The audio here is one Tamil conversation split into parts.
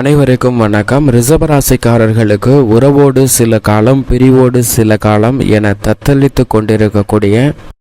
அனைவருக்கும் வணக்கம். ரிசபராசிக்காரர்களுக்கு உறவோடு சில காலம் பிரிவோடு சில காலம் என தத்தளித்து கொண்டிருக்கக்கூடிய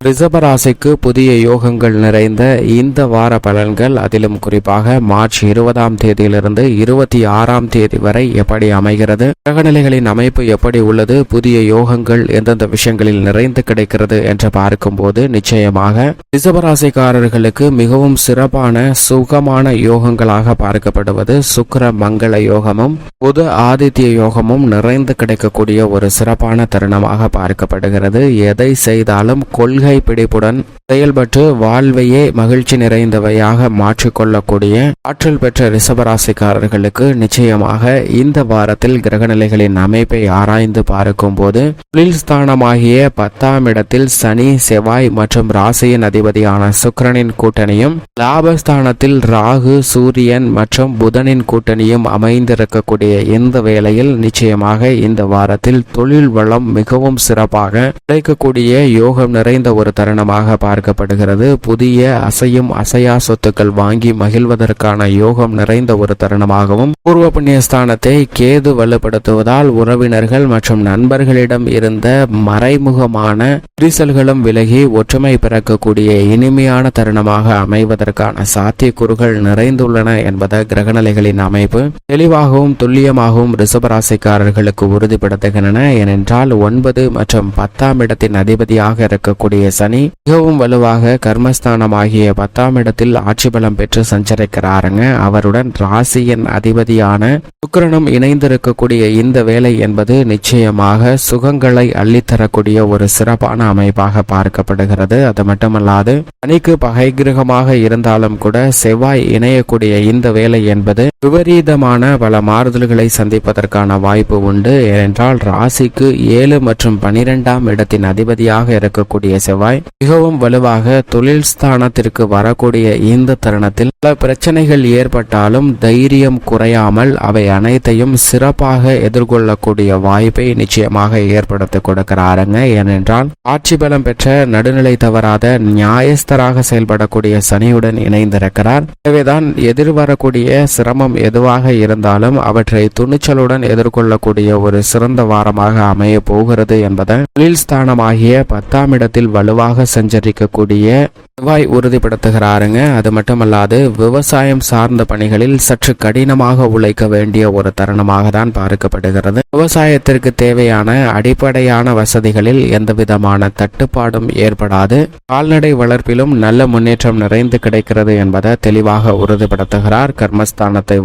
ரிசபராசிக்கு புதிய யோகங்கள் நிறைந்த இந்த வார பலன்கள் அதிலும் குறிப்பாக மார்ச் இருபதாம் தேதியிலிருந்து இருபத்தி ஆறாம் தேதி வரை எப்படி அமைகிறது கிரகநிலைகளின் அமைப்பு எப்படி உள்ளது புதிய யோகங்கள் எந்தெந்த விஷயங்களில் நிறைந்து கிடைக்கிறது என்று பார்க்கும்போது நிச்சயமாக ரிசபராசிக்காரர்களுக்கு மிகவும் சிறப்பான சுகமான யோகங்களாக பார்க்கப்படுவது சுக்கர மங்கள யோகமும் புது ஆதித்ய யோகமும் நிறைந்து கிடைக்கக்கூடிய ஒரு சிறப்பான தருணமாக பார்க்கப்படுகிறது. எதை செய்தாலும் கொள்கை பிடிப்புடன் செயல்பட்டு வாழ்வையே மகிழ்ச்சி நிறைந்தவையாக மாற்றிக்கொள்ளக்கூடிய ஆற்றல் பெற்ற ரிஷபராசிக்காரர்களுக்கு நிச்சயமாக இந்த வாரத்தில் கிரகநிலைகளின் அமைப்பை ஆராய்ந்து பார்க்கும்போது தொழில் ஸ்தானமாகிய பத்தாம் இடத்தில் சனி செவ்வாய் மற்றும் ராசியின் அதிபதியான சுக்கிரனின் கூட்டணியும் லாபஸ்தானத்தில் ராகு சூரியன் மற்றும் புதனின் கூட்டணியும் அமைந்திருக்கக்கூடிய இந்த வேளையில் நிச்சயமாக இந்த வாரத்தில் தொழில் வளம் மிகவும் சிறப்பாக கிடைக்கக்கூடிய யோகம் நிறைந்த ஒரு தருணமாக பார்க்கப்படுகிறது. புதிய அசையும் அசையா சொத்துக்கள் வாங்கி மகிழ்வதற்கான யோகம் நிறைந்த ஒரு தருணமாகவும் பூர்வ புண்ணியஸ்தானத்தை கேது வலுப்படுத்துவதால் உறவினர்கள் மற்றும் நண்பர்களிடம் இருந்த மறைமுகமான விரிசல்களும் விலகி ஒற்றுமை பிறக்கக்கூடிய இனிமையான தருணமாக அமைவதற்கான சாத்தியக்கூறுகள் நிறைந்துள்ளன என்பத கிரகநிலைகளின் அமைப்பு. தெளிவாகவும் துல்லியமாகவும் ரிசபராசிக்காரர்களுக்கு உறுதிப்படுத்துகின்றன. ஏனென்றால் ஒன்பது மற்றும் பத்தாம் இடத்தின் அதிபதியாக இருக்கக்கூடிய சனி மிகவும் வலுவாக கர்மஸ்தானமாகிய பத்தாம் இடத்தில் ஆட்சி பலம் பெற்று சஞ்சரிக்கிறாருங்க. அவருடன் ராசியின் அதிபதியான சுக்கரனும் இணைந்திருக்கக்கூடிய இந்த வேலை என்பது நிச்சயமாக சுகங்களை அள்ளித்தரக்கூடிய ஒரு சிறப்பான அமைப்பாக பார்க்கப்படுகிறது. அது மட்டுமல்லாது சனிக்கு பகை கிரகமாக இருந்தாலும் கூட செவ்வாய் இணையக்கூடிய இந்த வேலை என்பது விபரீத விதமான பல மாறுதல்களை சந்திப்பதற்கான வாய்ப்பு உண்டு. ஏனென்றால் ராசிக்கு ஏழு மற்றும் பனிரெண்டாம் இடத்தின் அதிபதியாக இருக்கக்கூடிய செவ்வாய் மிகவும் வலுவாக தொழில் ஸ்தானத்திற்கு வரக்கூடிய இந்த தருணத்தில் பல பிரச்சனைகள் ஏற்பட்டாலும் தைரியம் குறையாமல் அவை அனைத்தையும் சிறப்பாக எதிர்கொள்ளக்கூடிய வாய்ப்பை நிச்சயமாக ஏற்படுத்தி கொடுக்கிறாருங்க. ஏனென்றால் ஆட்சி பலம் பெற்ற நடுநிலை தவறாத நியாயஸ்தராக செயல்படக்கூடிய சனியுடன் இணைந்திருக்கிறார். எனவேதான் எதிர்வரக்கூடிய சிரமம் எதுவாக இருந்தாலும் அவற்றை துணிச்சலுடன் எதிர்கொள்ளக்கூடிய ஒரு சிறந்த வாரமாக அமைய போகிறது என்பதை தொழில் ஸ்தானமாகிய பத்தாம் இடத்தில் வலுவாக சஞ்சரிக்கக்கூடிய செவ்வாய் உறுதிப்படுத்துகிறாருங்க. அது மட்டுமல்லாது விவசாயம் சார்ந்த பணிகளில் சற்று கடினமாக உழைக்க வேண்டிய ஒரு தருணமாக தான் பார்க்கப்படுகிறது. விவசாயத்திற்கு தேவையான அடிப்படையான வசதிகளில் எந்த விதமான தட்டுப்பாடும் ஏற்படாது. கால்நடை வளர்ப்பிலும் நல்ல முன்னேற்றம் நிறைந்து கிடைக்கிறது என்பதை தெளிவாக உறுதிப்படுத்துகிறார். கர்மஸ்தானத்தை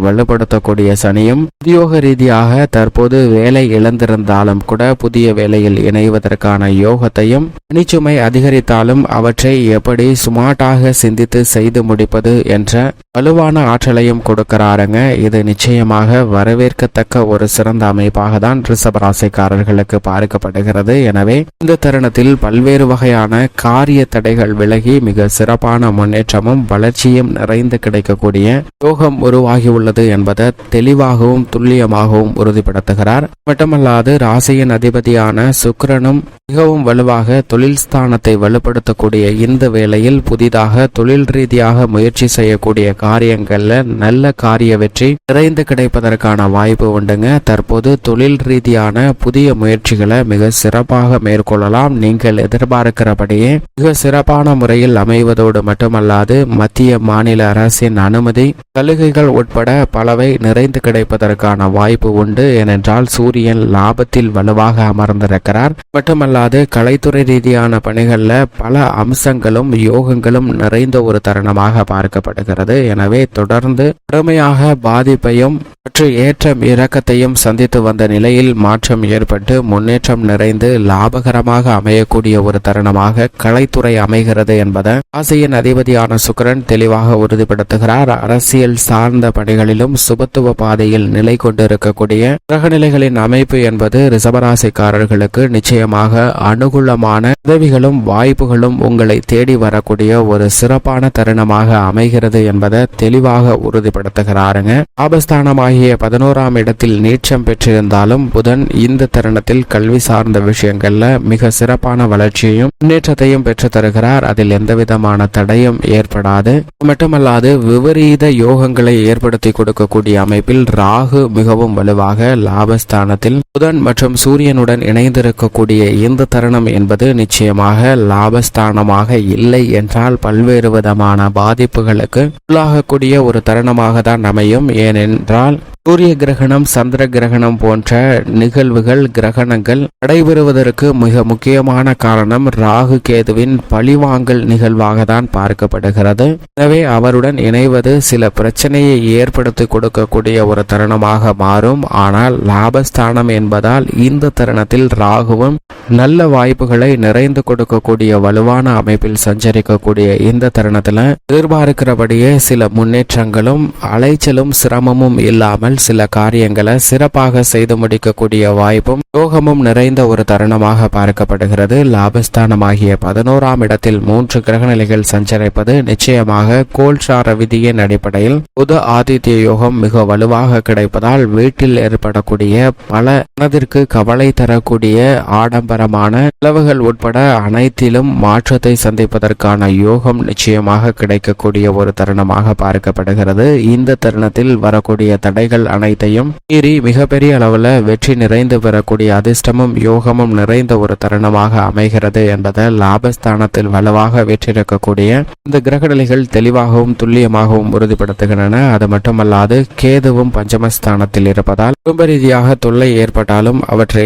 வலுப்படுத்தக்கூடிய சனியும் உத்தியோக ரீதியாக தற்போது வேலை இழந்திருந்தாலும் கூட புதிய வேலையில் இணைவதற்கான யோகத்தையும் பணிச்சுமை அதிகரித்தாலும் அவற்றை எப்படி சுமார்ட்டாக சிந்தித்து செய்து முடிப்பது என்ற வலுவான ஆற்றலையும் கொடுக்கிறாருங்க. இது நிச்சயமாக வரவேற்கத்தக்க ஒரு சிறந்த அமைப்பாக தான் ரிஷபராசிக்காரர்களுக்கு பார்க்கப்படுகிறது எனவே இந்த தருணத்தில் பல்வேறு வகையான காரிய தடைகள் விலகி மிக சிறப்பான முன்னேற்றமும் வளர்ச்சியும் நிறைந்து கிடைக்கக்கூடிய யோகம் உருவாகியுள்ளது என்பதை தெளிவாகவும் துல்லியமாகவும் உறுதிப்படுத்துகிறார். மட்டுமல்லாது ராசியின் அதிபதியான சுக்கரனும் மிகவும் வலுவாக தொழில் ஸ்தானத்தை வலுப்படுத்தக்கூடிய இந்த வேளையில் புதிதாக தொழில் ரீதியாக முயற்சி செய்யக்கூடிய காரியங்கள்ல நல்ல காரிய வெற்றி நிறைந்து கிடைப்பதற்கான வாய்ப்பு உண்டுங்க. தற்போது தொழில் ரீதியான புதிய முயற்சிகளை மிக சிறப்பாக மேற்கொள்ளலாம். நீங்கள் எதிர்பார்க்கிறபடியே மிக சிறப்பான முறையில் அமைவதோடு மட்டுமல்லாது மத்திய மாநில அரசின் அனுமதி சலுகைகள் உட்பட பலவை நிறைந்து கிடைப்பதற்கான வாய்ப்பு உண்டு. ஏனென்றால் சூரியன் லாபத்தில் வலுவாக அமர்ந்திருக்கிறார். மட்டுமல்லாது கலைத்துறை ரீதியான பணிகளில் பல அம்சங்களும் யோகங்களும் நிறைந்த ஒரு தருணமாக பார்க்கப்படுகிறது. எனவே தொடர்ந்து கடுமையாக பாதிப்பையும் மற்றும் ஏற்றம் இறக்கத்தையும் சந்தித்து வந்த நிலையில் மாற்றம் ஏற்பட்டு முன்னேற்றம் நிறைந்து லாபகரமாக அமையக்கூடிய ஒரு தருணமாக கலைத்துறை அமைகிறது என்பதை ராசியின் அதிபதியான சுக்கரன் தெளிவாக உறுதிப்படுத்துகிறார். அரசியல் சார்ந்த பணிகளிலும் சுபத்துவ பாதையில் நிலை கொண்டிருக்கக்கூடிய கிரகநிலைகளின் அமைப்பு என்பது ரிசபராசிக்காரர்களுக்கு நிச்சயமாக அனுகூலமான உதவிகளும் வாய்ப்புகளும் உங்களை தேடி வரக்கூடிய ஒரு சிறப்பான தருணமாக அமைகிறது என்பதை தெளிவாக உறுதிப்படுத்துகிறாருங்க. ஆபஸ்தானமாகிய பதினோராம் இடத்தில் நீச்சம் பெற்றிருந்தாலும் புதன் இந்த தருணத்தில் கல்வி சார்ந்த விஷயங்கள்ல மிக சிறப்பான வளர்ச்சியையும் முன்னேற்றத்தையும் பெற்று தருகிறார். அதில் எந்தவிதமான தடையும் ஏற்படாது. மட்டுமல்லாது விபரீத யோகங்களை ஏற்படுத்தி கொடுக்கக்கூடிய இருக்கக்கூடிய அமைப்பில் ராகு மிகவும் வலுவாக லாபஸ்தானத்தில் புதன் மற்றும் சூரியனுடன் இணைந்திருக்கக்கூடிய இந்த தருணம் என்பது நிச்சயமாக லாபஸ்தானமாக இல்லை என்றால் பல்வேறு விதமான பாதிப்புகளுக்கு உள்ளாகக்கூடிய ஒரு தருணமாக தான் அமையும். ஏனென்றால் சூரிய கிரகணம் சந்திர கிரகணம் போன்ற நிகழ்வுகள் கிரகணங்கள் நடைபெறுவதற்கு மிக முக்கியமான காரணம் ராகு கேதுவின் பழிவாங்கல் நிகழ்வாக தான் பார்க்கப்படுகிறது. எனவே அவருடன் இணைவது சில பிரச்சனையை ஏற்படுத்தி கொடுக்கக்கூடிய ஒரு தருணமாக மாறும். ஆனால் லாபஸ்தானம் என்பதால் இந்த தருணத்தில் ராகுவும் நல்ல வாய்ப்புகளை நிறைந்து கொடுக்கக்கூடிய வலுவான அமைப்பில் சஞ்சரிக்கக்கூடிய இந்த தருணத்தில் எதிர்பார்க்கிறபடியே சில முன்னேற்றங்களும் அலைச்சலும் சிரமமும் இல்லாமல் சில காரியங்களை சிறப்பாக செய்து முடிக்கக்கூடிய வாய்ப்பும் யோகமும் நிறைந்த ஒரு தருணமாக பார்க்கப்படுகிறது. லாபஸ்தானமாகிய பதினோராம் இடத்தில் மூன்று கிரகநிலைகள் சஞ்சரிப்பது நிச்சயமாக கோல்சார விதியின் அடிப்படையில் புத ஆதித்ய யோகம் மிக வலுவாக கிடைப்பதால் வீட்டில் ஏற்படக்கூடிய பல மனதிற்கு கவலை தரக்கூடிய ஆடம்பரமான செலவுகள் உட்பட அனைத்திலும் மாற்றத்தை சந்திப்பதற்கான யோகம் நிச்சயமாக கிடைக்கக்கூடிய ஒரு தருணமாக பார்க்கப்படுகிறது. இந்த தருணத்தில் வரக்கூடிய தடைகள் அனைத்தையும் மீறி மிகப்பெரிய அளவில் வெற்றி நிறைந்து பெறக்கூடிய அதிர்ஷ்டமும் யோகமும் நிறைந்த ஒரு தருணமாக அமைகிறது என்பதை லாபஸ்தானத்தில் வலுவாக வெற்றிருக்கக்கூடிய இந்த கிரகநிலைகள் தெளிவாகவும் துல்லியமாகவும் உறுதிப்படுத்துகின்றன. அது மட்டுமல்லாது கேதுவும் பஞ்சமஸ்தானத்தில் இருப்பதால் குடும்ப ரீதியாக தொல்லை ஏற்பட்டாலும் அவற்றை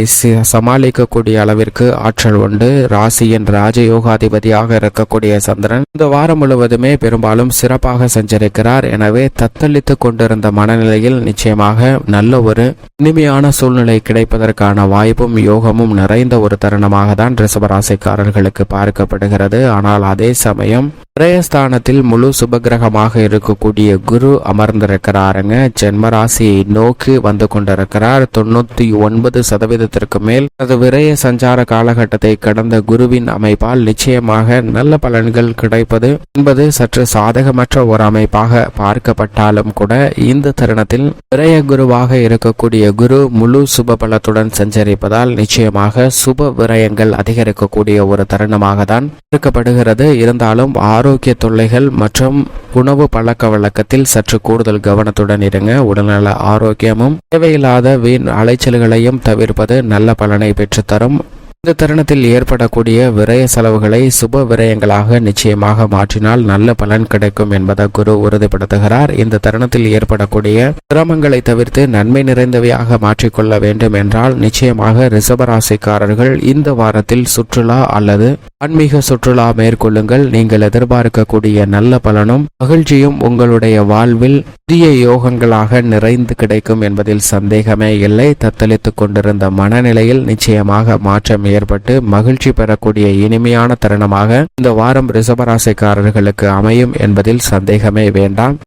சமாளிக்கக்கூடிய அளவிற்கு ஆற்றல் உண்டு. ராசியின் ராஜயோகாதிபதியாக இருக்கக்கூடிய சந்திரன் இந்த வாரம் முழுவதுமே பெரும்பாலும் சிறப்பாக சஞ்சரிக்கிறார். எனவே தத்தளித்துக் கொண்டிருந்த மனநிலையில் நிச்சயமாக நல்ல ஒரு இனிமையான சூழ்நிலை கிடைப்பதற்கான வாய்ப்பும் யோகமும் நிறைந்த ஒரு தருணமாக தான் ரிசபராசிக்காரர்களுக்கு பார்க்கப்படுகிறது. ஆனால் அதே சமயம் பிரயஸ்தானத்தில் முழு சுபகிரகமாக இருக்கக்கூடிய குரு அமர்ந்திருக்கிறாருங்க ஜென்மராசியை நோக்கி வந்து கொண்டிருக்கிறார். தொண்ணூத்தி ஒன்பது சதவீதத்திற்கு மேல் அது விரைய சஞ்சார காலகட்டத்தை கடந்த குருவின் அமைப்பால் நிச்சயமாக நல்ல பலன்கள் கிடைப்பது என்பது சற்று சாதகமற்ற ஒரு அமைப்பாக பார்க்கப்பட்டாலும் கூட இந்த தருணத்தில் விரய குருவாக இருக்கக்கூடிய குரு முழு சுப பலத்துடன் சஞ்சரிப்பதால் நிச்சயமாக சுப விரயங்கள் அதிகரிக்கக்கூடிய ஒரு தருணமாக தான் இருக்கப்படுகிறது இருந்தாலும் ஆரோக்கிய தொல்லைகள் மற்றும் உணவு பழக்க வழக்கத்தில் சற்று கூடுதல் கவனத்துடன் இருங்க. உடல்நல ஆரோக்கியமும் தேவையில்லாத வீண் அலைச்சல்களையும் தவிர்ப்பது நல்ல பலனை பெற்றுத்தரும். இந்த தருணத்தில் ஏற்படக்கூடிய விரய செலவுகளை சுப விரயங்களாக நிச்சயமாக மாற்றினால் நல்ல பலன் கிடைக்கும் என்பதை குரு உறுதிப்படுத்துகிறார். இந்த தருணத்தில் ஏற்படக்கூடிய சிரமங்களை தவிர்த்து நன்மை நிறைந்தவையாக மாற்றிக்கொள்ள வேண்டும் என்றால் நிச்சயமாக ரிசபராசிக்காரர்கள் இந்த வாரத்தில் சுற்றுலா அல்லது ஆன்மீக சுற்றுலா மேற்கொள்ளுங்கள். நீங்கள் எதிர்பார்க்கக்கூடிய நல்ல பலனும் மகிழ்ச்சியும் உங்களுடைய வாழ்வில் புதிய யோகங்களாக நிறைந்து கிடைக்கும் என்பதில் சந்தேகமே இல்லை. தத்தளித்துக் கொண்டிருந்த மனநிலையில் நிச்சயமாக மாற்றம் ஏற்பட்டு மகிழ்ச்சி பெறக்கூடிய இனிமையான தருணமாக இந்த வாரம் ரிசபராசிக்காரர்களுக்கு அமையும் என்பதில் சந்தேகமே வேண்டாம்.